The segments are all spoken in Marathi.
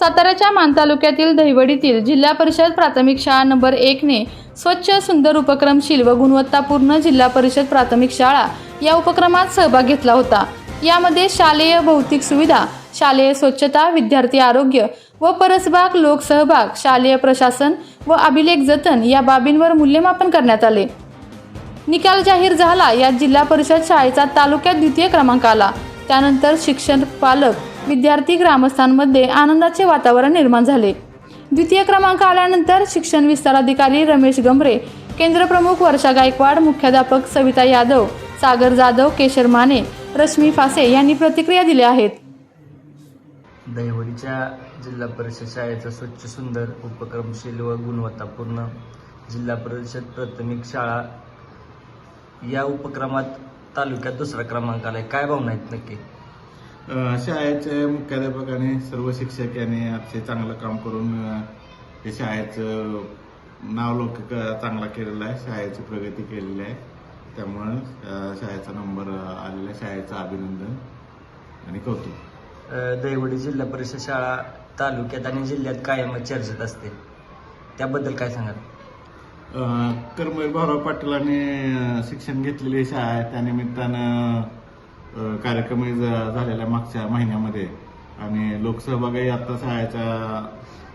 साताऱ्याच्या मान तालुक्यातील दहिवडीतील जिल्हा परिषद प्राथमिक शाळा नंबर एकने स्वच्छ सुंदर उपक्रमशील व गुणवत्तापूर्ण जिल्हा परिषद प्राथमिक शाळा या उपक्रमात सहभाग घेतला होता. यामध्ये शालेय भौतिक सुविधा शालेय स्वच्छता विद्यार्थी आरोग्य व परसबाग लोकसहभाग शालेय प्रशासन व अभिलेख जतन या बाबींवर मूल्यमापन करण्यात आले. निकाल जाहीर झाला यात जिल्हा परिषद शाळेचा तालुक्यात द्वितीय क्रमांक आला. त्यानंतर शिक्षण पालक विद्यार्थी ग्रामस्थांमध्ये आनंदाचे वातावरण निर्माण झाले. द्वितीय क्रमांक आल्यानंतर शिक्षण विस्तार अधिकारी रमेश गंभरे केंद्रप्रमुख वर्षा गायकवाड मुख्याध्यापक सविता यादव सागर जाधव केशर माने रश्मी फासे यांनी प्रतिक्रिया दिल्या आहेत. दहिवडीच्या जिल्हा परिषद शाळेचा स्वच्छ सुंदर उपक्रमशील व गुणवत्तापूर्ण जिल्हा परिषद प्राथमिक शाळा या उपक्रमात तालुक्यात दुसरा क्रमांक आलाय. काय भावना आहेत नक्की? अ, शाळेचे मुख्याध्यापक आणि सर्व शिक्षक यांनी अतिशय चांगलं काम करून हे शाळेचं नाव लौकिक अ, चांगला केलेला आहे. शाळेची प्रगती केलेली आहे. त्यामुळं शाळेचा नंबर आलेला आहे. शाळेचं अभिनंदन आणि कौतुक. अ, दहिवडी जिल्हा परिषद शाळा तालुक्यात आणि जिल्ह्यात कायम चर्चेत असते. त्याबद्दल काय सांगाल? कर्मवीर भाऊराव पाटीलांनी अ, शिक्षण घेतलेली शाळा आहे. त्यानिमित्तानं ज- झालेला मागच्या महिन्यामध्ये आणि लोकसहभागही आता शाळेचा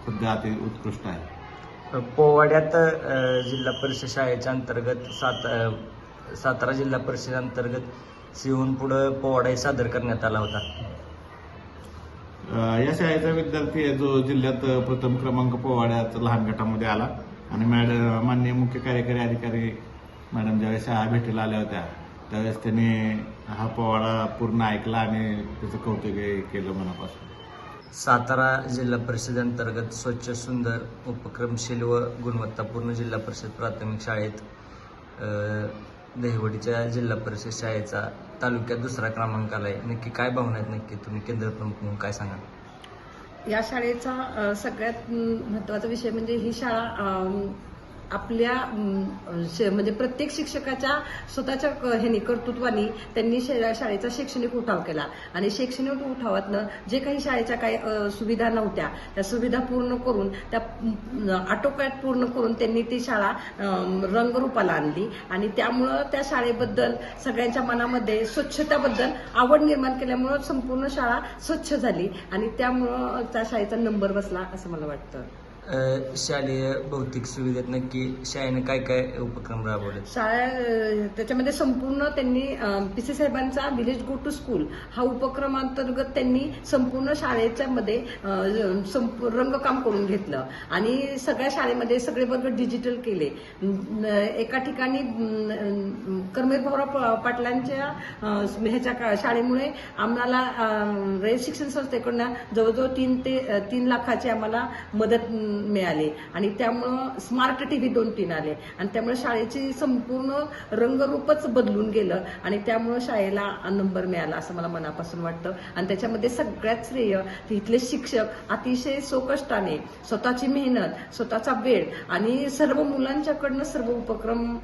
सध्या अति उत्कृष्ट आहे. पोवाड्यात जिल्हा परिषद शाळेच्या अंतर्गत सात सातारा जिल्हा परिषद अंतर्गत सिंहून पुढं पोवाडाही सादर करण्यात आला होता. या शाळेचा विद्यार्थी आहे जो जिल्ह्यात प्रथम क्रमांक पोवाड्यात लहान गटामध्ये आला. आणि मॅडम माननीय मुख्य कार्यकारी अधिकारी मॅडम ज्यावेळेस शाळा भेटीला आल्या होत्या त्यावेळेस त्यांनी हा पोवाडा पूर्ण ऐकला आणि त्याचं कौतुकही केलं मनापासून. सातारा जिल्हा परिषद अंतर्गत स्वच्छ सुंदर उपक्रमशील व गुणवत्तापूर्ण जिल्हा परिषद प्राथमिक शाळेत दहिवडीच्या जिल्हा परिषद शाळेचा तालुक्यात दुसरा क्रमांक आलाय. नक्की काय भावना आहेत? नक्की तुम्ही केंद्रप्रमुख म्हणून काय सांगाल? या शाळेचा सगळ्यात महत्त्वाचा विषय म्हणजे ही शाळा आपल्या म्हणजे प्रत्येक शिक्षकाच्या स्वतःच्या क- ह्यानी कर्तृत्वानी त्यांनी शाळेचा शैक्षणिक उठाव केला. आणि शैक्षणिक उठावातनं जे काही शाळेच्या काही सुविधा नव्हत्या त्या सुविधा पूर्ण करून त्या म, आटोक्यात पूर्ण करून त्यांनी ती शाळा रंगरूपाला आणली. आणि त्यामुळं त्या शाळेबद्दल सगळ्यांच्या मनामध्ये स्वच्छताबद्दल आवड निर्माण केल्यामुळं संपूर्ण शाळा स्वच्छ झाली. आणि त्यामुळं त्या शाळेचा नंबर बसला असं मला वाटतं. शालेय भौतिक सुविधेत नक्की शाळेने काय काय उपक्रम राबवले? शाळा त्याच्यामध्ये संपूर्ण त्यांनी पी सी साहेबांचा विलेज गो टू स्कूल हा उपक्रमांतर्गत त्यांनी संपूर्ण शाळेच्या मध्ये रंगकाम करून घेतलं. आणि सगळ्या शाळेमध्ये सगळे वर्ग डिजिटल केले. एका ठिकाणी न- कर्मेर भाऊराव प- पाटलांच्या ह्याच्या का- शाळेमुळे आम्हाला रयत शिक्षण संस्थेकडनं जवळजवळ तीन ते तीन लाखाची आम्हाला मदत मिळाले. आणि त्यामुळं स्मार्ट टी व्ही दोन तीन आले. आणि त्यामुळे शाळेची संपूर्ण रंगरूपच बदलून गेलं. आणि त्यामुळं शाळेला नंबर मिळाला असं मला मनापासून वाटतं. आणि त्याच्यामध्ये सगळ्यात श्रेय इथले शिक्षक अतिशय सोकष्टाने स्वतःची मेहनत स्वतःचा वेळ आणि सर्व मुलांच्याकडनं सर्व उपक्रम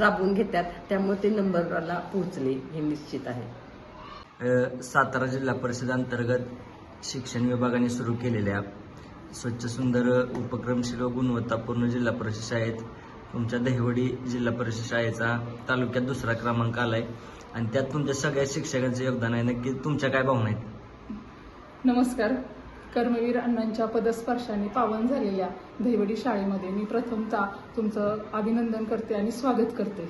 राबवून घेतात. त्यामुळे ते नंबरला पोहोचले हे निश्चित आहे. सातारा जिल्हा परिषद अंतर्गत शिक्षण विभागाने सुरू केलेल्या स्वच्छ सुंदर उपक्रमशील व गुणवत्तापूर्ण जिल्हा परिषद शाळेत. तुमच्या दहिवडी जिल्हा परिषद शाळेचा तालुक्यात दुसरा क्रमांक आलाय. आणि त्यात तुमच्या सगळ्या शिक्षकांचं योगदान आहे. नक्की तुमच्या काय भावना आहेत? नमस्कार. कर्मवीर अण्णांच्या पदस्पर्शाने पावन झालेल्या दहिवडी शाळेमध्ये मी प्रथमता तुमचं अभिनंदन करते आणि स्वागत करते.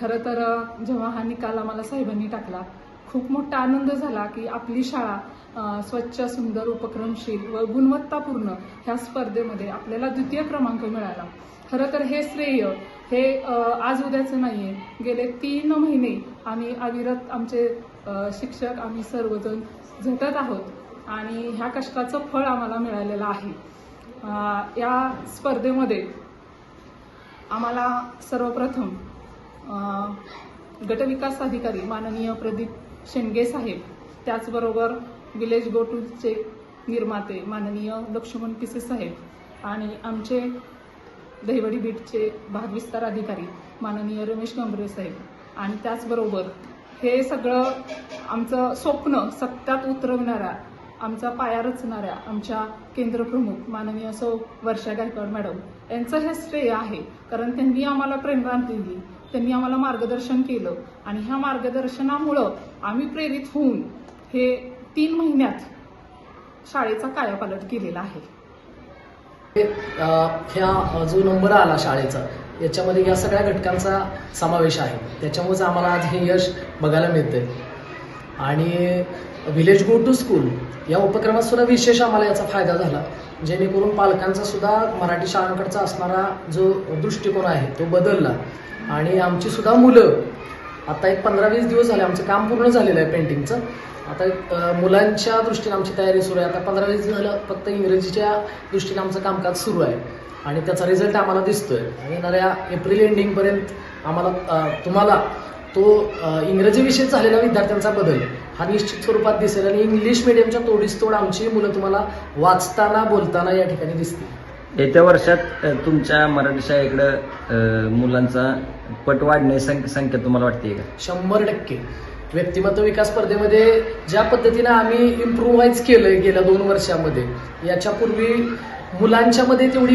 खरं तर जेव्हा हा निकाल आम्हाला साहेबांनी टाकला खूप मोठा आनंद झाला की आपली शाळा स्वच्छ सुंदर उपक्रमशील व गुणवत्तापूर्ण ह्या स्पर्धेमध्ये आपल्याला द्वितीय क्रमांक मिळाला. खरं तर हे श्रेय हे आज उद्याचं नाही आहे गेले तीन महिने आम्ही अविरत आमचे शिक्षक आम्ही सर्वजण झटत आहोत आणि ह्या कष्टाचं फळ आम्हाला मिळालेलं आहे. या स्पर्धेमध्ये आम्हाला सर्वप्रथम गटविकास अधिकारी माननीय प्रदीप शेंडगे साहेब त्याचबरोबर विलेज गोटूचे निर्माते माननीय लक्ष्मण पिसे साहेब आणि आमचे दहिवडी बीटचे भागविस्तार अधिकारी माननीय रमेश गंभरे साहेब. आणि त्याचबरोबर हे सगळं आमचं स्वप्न सत्यात उतरवणाऱ्या आमचा पाया रचणाऱ्या आमच्या केंद्रप्रमुख माननीय सौ वर्षा गायकवाड मॅडम यांचं हे श्रेय आहे. कारण त्यांनी आम्हाला प्रेरणा दिली. त्यांनी आम्हाला मार्गदर्शन केलं. आणि ह्या मार्गदर्शनामुळं आम्ही प्रेरित होऊन हे तीन महिन्यात शाळेचा कायापालट केलेला आहे. ह्या जो नंबर आला शाळेचा याच्यामध्ये या सगळ्या घटकांचा समावेश आहे. त्याच्यामुळेच आम्हाला आज हे यश बघायला मिळतंय. आणि व्हिलेज गो टू स्कूल या उपक्रमात सुद्धा विशेष आम्हाला याचा फायदा झाला. जेणेकरून पालकांचा सुद्धा मराठी शाळांकडचा असणारा जो दृष्टिकोन आहे तो बदलला. आणि आमची सुद्धा मुलं. आता एक पंधरा वीस दिवस झाले आमचं काम पूर्ण झालेलं आहे पेंटिंगचं आता मुलांच्या दृष्टीने आमची तयारी सुरू आहे. आता पंधरा वीस झालं फक्त इंग्रजीच्या दृष्टीने आमचं कामकाज सुरू आहे. आणि त्याचा रिझल्ट आम्हाला दिसतोय. आणि येणाऱ्या एप्रिल एंडिंगपर्यंत आम्हाला तुम्हाला तो इंग्रजी विषय झालेला विद्यार्थ्यांचा बदल हा निश्चित स्वरूपात दिसेल. आणि इंग्लिश मिडियमच्या तोडीस तोड आमची मुलं तुम्हाला वाचताना बोलताना या ठिकाणी दिसतील. येत्या वर्षात तुमच्या मराठी शाळेकडं मुलांचा पट वाढण्याची संख्या संख्या तुम्हाला वाटते का? शंभर टक्के. व्यक्तिमत्व विकास स्पर्धेमध्ये ज्या पद्धतीनं आम्ही इम्प्रूव्हाइज केलं गेल्या दोन वर्षामध्ये याच्यापूर्वी मुलांच्यामध्ये तेवढी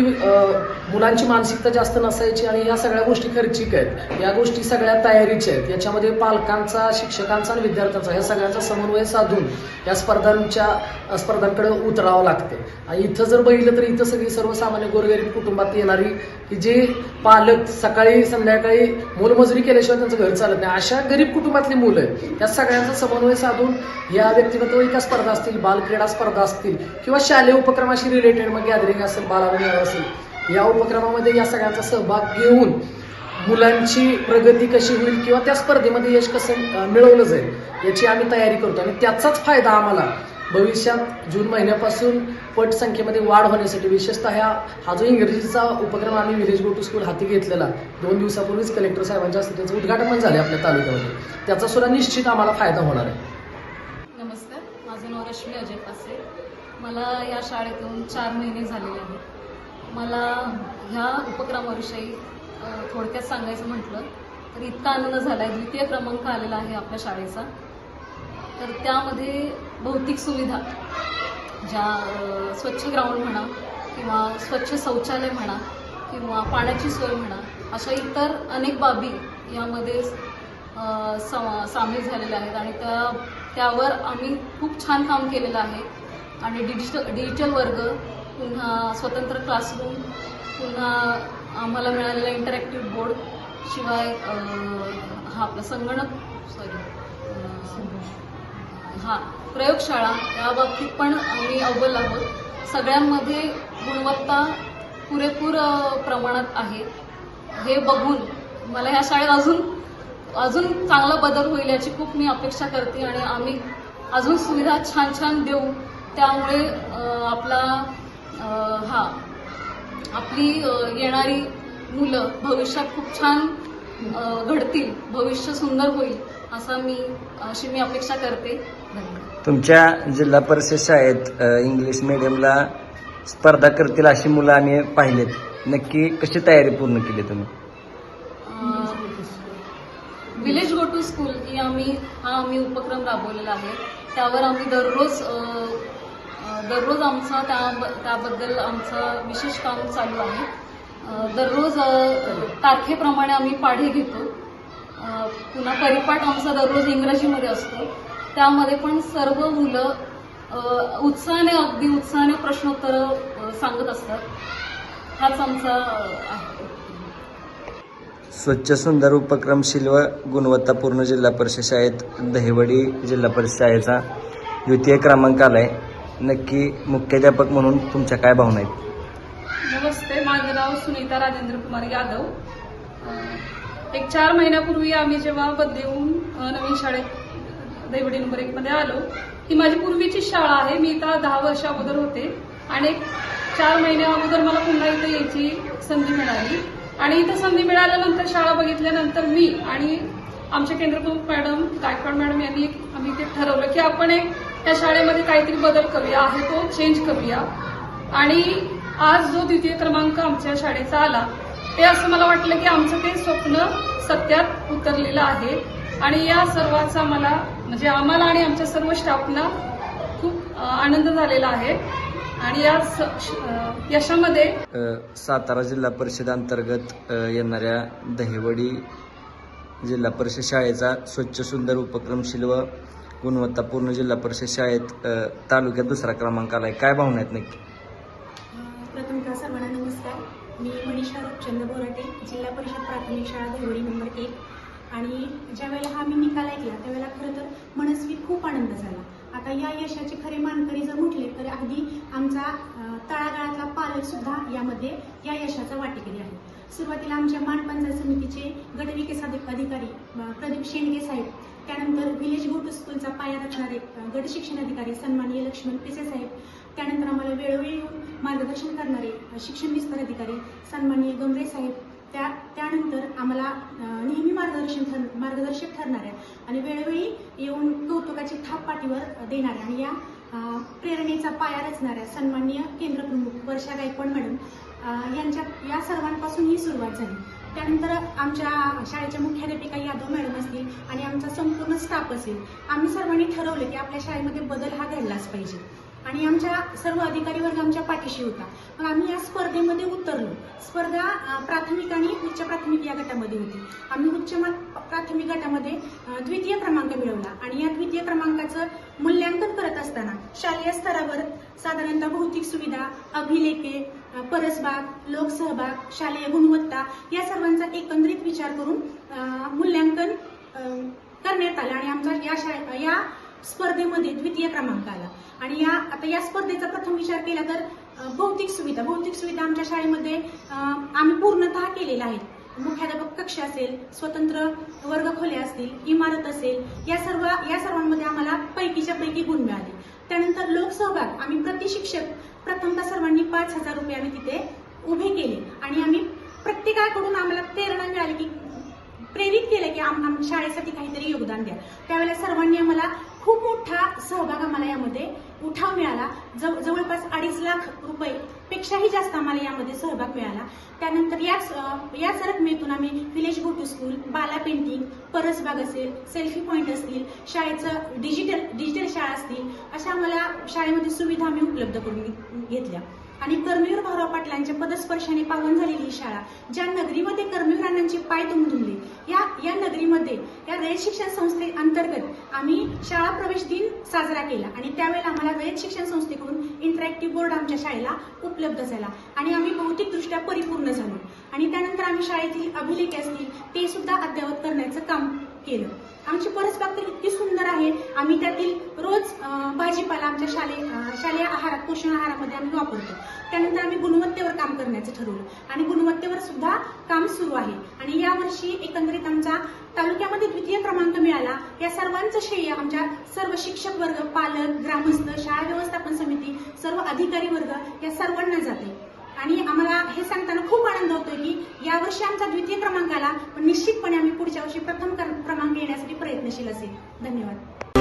मुलांची मानसिकता जास्त नसायची आणि या सगळ्या गोष्टी खर्चिक आहेत. या गोष्टी सगळ्या तयारीच्या आहेत. याच्यामध्ये पालकांचा शिक्षकांचा आणि विद्यार्थ्यांचा या सगळ्यांचा समन्वय साधून या स्पर्धांच्या स्पर्धांकडे उतरावं लागते आणि इथं जर बघितलं तर इथं सगळी सर्वसामान्य गोरगरीब कुटुंबात येणारी की जे पालक सकाळी संध्याकाळी मोलमजुरी केल्याशिवाय त्यांचं घर चालत नाही. अशा गरीब कुटुंबातली मुलं आहेत. या सगळ्यांचा समन्वय साधून या व्यक्तिमत्व एका स्पर्धा असतील बालक्रीडा स्पर्धा असतील किंवा शालेय उपक्रमाशी रिलेटेड मग गॅदरिंग असेल बालाविहार असेल या उपक्रमामध्ये या सगळ्यांचा सहभाग घेऊन मुलांची प्रगती कशी होईल किंवा त्या स्पर्धेमध्ये यश कसं मिळवलं जाईल याची आम्ही तयारी करतो. आणि त्याचाच फायदा आम्हाला भविष्यात जून महिन्यापासून पट संख्येमध्ये वाढ होण्यासाठी विशेषतः ह्या हा जो इंग्रजीचा उपक्रम आम्ही विलेज गो टू स्कूल हाती घेतलेला दोन दिवसापूर्वीच कलेक्टर साहेबांच्या हस्ते त्याचं उद्घाटन पण झाले आपल्या तालुक्यामध्ये. त्याचा सुद्धा निश्चित आम्हाला फायदा होणार आहे. नमस्कार. माझं नाव रश्मी अजय पासे. मला या शाळेतून चार महिने झालेले आहेत. मला ह्या उपक्रमाविषयी थोडक्यात सांगायचं म्हटलं तर इतका आनंद झाला आहे द्वितीय क्रमांक आलेला आहे आपल्या शाळेचा. तर त्यामध्ये भौतिक सुविधा ज्या स्वच्छ ग्राउंड म्हणा किंवा स्वच्छ शौचालय म्हणा किंवा पाण्याची सोय म्हणा अशा इतर अनेक बाबी यामध्ये सामील झालेल्या आहेत. आणि त्या त्यावर आम्ही खूप छान काम केलेलं आहे. आणि डिजिटल डिजिटल वर्ग पुन्हा स्वतंत्र क्लासरूम पुन्हा आम्हाला मिळालेला इंटरॅक्टिव्ह बोर्ड शिवाय हा आपला संगणक सॉरी हा प्रयोगशाळा या बाबतीत पण आम्ही अव्वल आहोत. सगळ्यांमध्ये गुणवत्ता पुरेपूर प्रमाणात आहे. हे बघून मला ह्या शाळेत अजून अजून चांगला बदल होईल याची खूप मी अपेक्षा करते आणि आम्ही अजून सुविधा छान छान देऊ. त्यामुळे आपला हा आपली येणारी मुलं भविष्यात खूप छान घडतील भविष्य सुंदर होईल असं मी अशी मी अपेक्षा करते. तुमच्या जिल्हा परिषद शाळेत इंग्लिश मिडियमला स्पर्धा करतील अशी मुलं आम्ही पाहिलेत. नक्की कशी तयारी पूर्ण केली तुम्ही? विलेज गो टू स्कूल ही आम्ही हा आम्ही उपक्रम राबवलेला आहे. त्यावर आम्ही दररोज दररोज आमचा त्या त्याबद्दल आमचं विशेष काम चालू आहे. दररोज तारखेप्रमाणे आम्ही पाढे घेतो. पुन्हा परिपाठ आमचा दररोज इंग्रजीमध्ये असतो. त्यामध्ये पण सर्व मुलं उत्साहाने अगदी उत्साहाने प्रश्नोत्तरं सांगत असतात. हाच आमचा आहे स्वच्छ सुंदर उपक्रमशील व गुणवत्तापूर्ण जिल्हा परिषद शाळेत दहिवडी जिल्हा परिषद शाळेचा द्वितीय क्रमांक आला आहे नक्की मुख्याध्यापक म्हणून तुमच्या काय भावना आहेत? नमस्ते माझं नाव सुनीता राजेंद्र कुमार यादव. एक चार महिन्यापूर्वी आम्ही जेव्हा बदलेहून नवीन शाळेत दैवडी नंबर एक मध्ये आलो ही माझी पूर्वीची शाळा आहे. मी इथं दहा वर्ष अगोदर होते आणि एक चार महिन्या अगोदर मला पुन्हा इथं यायची संधी मिळाली. आणि इथं संधी मिळाल्यानंतर शाळा बघितल्यानंतर मी आणि आमचे केंद्रप्रमुख मॅडम गायकवाड मॅडम यांनी आम्ही ते ठरवलं की आपण एक या शाळेमध्ये काहीतरी बदल करूया आहे तो चेंज करूया. आणि आज जो द्वितीय क्रमांक आमच्या शाळेचा आला ते असं मला वाटलं की आमचं ते स्वप्न सत्यात उतरलेलं आहे. आणि या सर्वाचा मला म्हणजे आम्हाला आणि आमच्या सर्व स्टाफना खूप आनंद झालेला आहे. आणि या स- श- यशामध्ये सातारा जिल्हा परिषद अंतर्गत येणाऱ्या दहिवडी जिल्हा परिषद शाळेचा स्वच्छ सुंदर उपक्रमशील व गुणवत्तापूर्ण जिल्हा परिषद शाळेत अ, तालुक्यात दुसरा क्रमांक आलाय. काय भावना आहेत नक्की? प्रथमतः सर्वांना नमस्कार. मी मनीषा रूपचंद बोराटे जिल्हा परिषद प्राथमिक शाळा देवळी नंबर एक. आणि ज्यावेळेला हा मी निकाल ऐकला त्यावेळेला खरं तर मनस्वी खूप आनंद झाला. आता या यशाचे खरे मानकरी जर म्हटले तर अगदी आमचा अं, तळागाळातला पालक सुद्धा यामध्ये या यशाचा वाटेकरी आहे. सुरुवातीला आमच्या मानपंचायत समितीचे गटविकास अधि- अधिकारी अं, प्रदीप शेंडगे साहेब त्यानंतर विलेज गो टू स्कूलचा पाया रचणारे गट शिक्षण अधिकारी सन्माननीय लक्ष्मण पिसे साहेब. त्यानंतर आम्हाला वेळोवेळी येऊन मार्गदर्शन करणारे शिक्षण विस्तार अधिकारी सन्माननीय गमरे साहेब. त्या त्यानंतर आम्हाला नेहमी मार्गदर्शन ठर मार्गदर्शक ठरणाऱ्या आणि वेळोवेळी येऊन कौतुकाची थाप पाठीवर देणाऱ्या आणि या प्रेरणेचा पाया रचणाऱ्या सन्माननीय केंद्रप्रमुख वर्षा गायकवाड मॅडम यांच्या या सर्वांपासून ही सुरुवात झाली. त्यानंतर आमच्या शाळेच्या मुख्याध्यापिका यादव मॅडम असतील आणि आमचा संपूर्ण स्टाफ असेल आम्ही सर्वांनी ठरवलं की आपल्या शाळेमध्ये बदल हा घडलाच पाहिजे. आणि आमच्या सर्व अधिकारी वर्ग आमच्या पाठीशी होता. मग आम्ही या स्पर्धेमध्ये उतरलो. स्पर्धा प्राथमिक आणि उच्च प्राथमिक या गटामध्ये होती. आम्ही उच्च मा- प्राथमिक गटामध्ये द्वितीय क्रमांक मिळवला. आणि या द्वितीय क्रमांकाचं मूल्यांकन करत असताना शालेय स्तरावर साधारणतः भौतिक सुविधा अभिलेखे परसबाग लोकसहभाग शालेय गुणवत्ता या सर्वांचा एकंदरीत विचार करून मूल्यांकन करण्यात आलं आणि आमचा या शाळे या स्पर्धेमध्ये द्वितीय क्रमांक आला. आणि या आता या स्पर्धेचा प्रथम विचार केला तर भौतिक सुविधा भौतिक सुविधा आमच्या शाळेमध्ये आम्ही पूर्णतः केलेल्या आहेत. मुख्याध्यापक कक्ष असेल स्वतंत्र वर्गखोल्या असतील इमारत असेल या सर्व या सर्वांमध्ये आम्हाला पैकीच्या पैकी गुण मिळाले. त्यानंतर लोकसहभाग आम्ही प्रति शिक्षक प्रथमतः सर्वांनी पाच हजार रुपये आम्ही तिथे उभे केले. आणि आम्ही प्रत्येकाकडून आम्हाला प्रेरणा मिळाली की प्रेरित केलं की आम शाळेसाठी काहीतरी योगदान द्या. त्यावेळेला सर्वांनी आम्हाला खूप मोठा सहभाग आम्हाला यामध्ये उठाव मिळाला. जव जवळपास अडीच लाख रुपये पेक्षाही जास्त आम्हाला यामध्ये सहभाग मिळाला. त्यानंतर याच याच रकमेतून आम्ही विलेज गो टू स्कूल बाला पेंटिंग परसबाग असेल सेल्फी पॉईंट असतील शाळेचं डिजिटल डिजिटल शाळा असतील अशा आम्हाला शाळेमध्ये सुविधा आम्ही उपलब्ध करून घेत- घेतल्या. आणि कर्मवीर भाऊराव पाटलांच्या पदस्पर्शाने पावन झालेली ही शाळा ज्या नगरीमध्ये कर्मवीर अण्णांचे पाय तुमधुमले या या नगरीमध्ये या रयत शिक्षण संस्थे अंतर्गत आम्ही शाळा प्रवेश दिन साजरा केला आणि त्यावेळेला आम्हाला रयत शिक्षण संस्थेकडून इंटरॅक्टिव्ह बोर्ड आमच्या शाळेला उपलब्ध झाला आणि आम्ही भौतिकदृष्ट्या परिपूर्ण झालो. आणि त्यानंतर आम्ही शाळेतील अभिलेखे असतील ते सुद्धा अद्ययावत करण्याचं काम केलं. आमची परसबाग तर इतकी सुंदर आहे आम्ही त्यातील रोज भाजीपाला आमच्या शालेय शालेय आहारात पोषण आहारामध्ये आम्ही वापरतो. त्यानंतर आम्ही गुणवत्तेवर काम करण्याचं ठरवलं. आणि गुणवत्तेवर सुद्धा काम सुरू आहे. आणि यावर्षी एकंदरीत आमचा तालुक्यामध्ये द्वितीय क्रमांक मिळाला. या सर्वांचं श्रेय आमच्या सर्व शिक्षक वर्ग पालक ग्रामस्थ शाळा व्यवस्थापन समिती सर्व अधिकारी वर्ग या सर्वांना जाते. आणि आम्हाला हे सांगताना खूप आनंद होतोय की यावर्षी आमचा द्वितीय क्रमांक आला. पण निश्चितपणे आम्ही पुढच्या वर्षी प्रथम क्रमांक येण्यासाठी प्रयत्नशील असेल. धन्यवाद.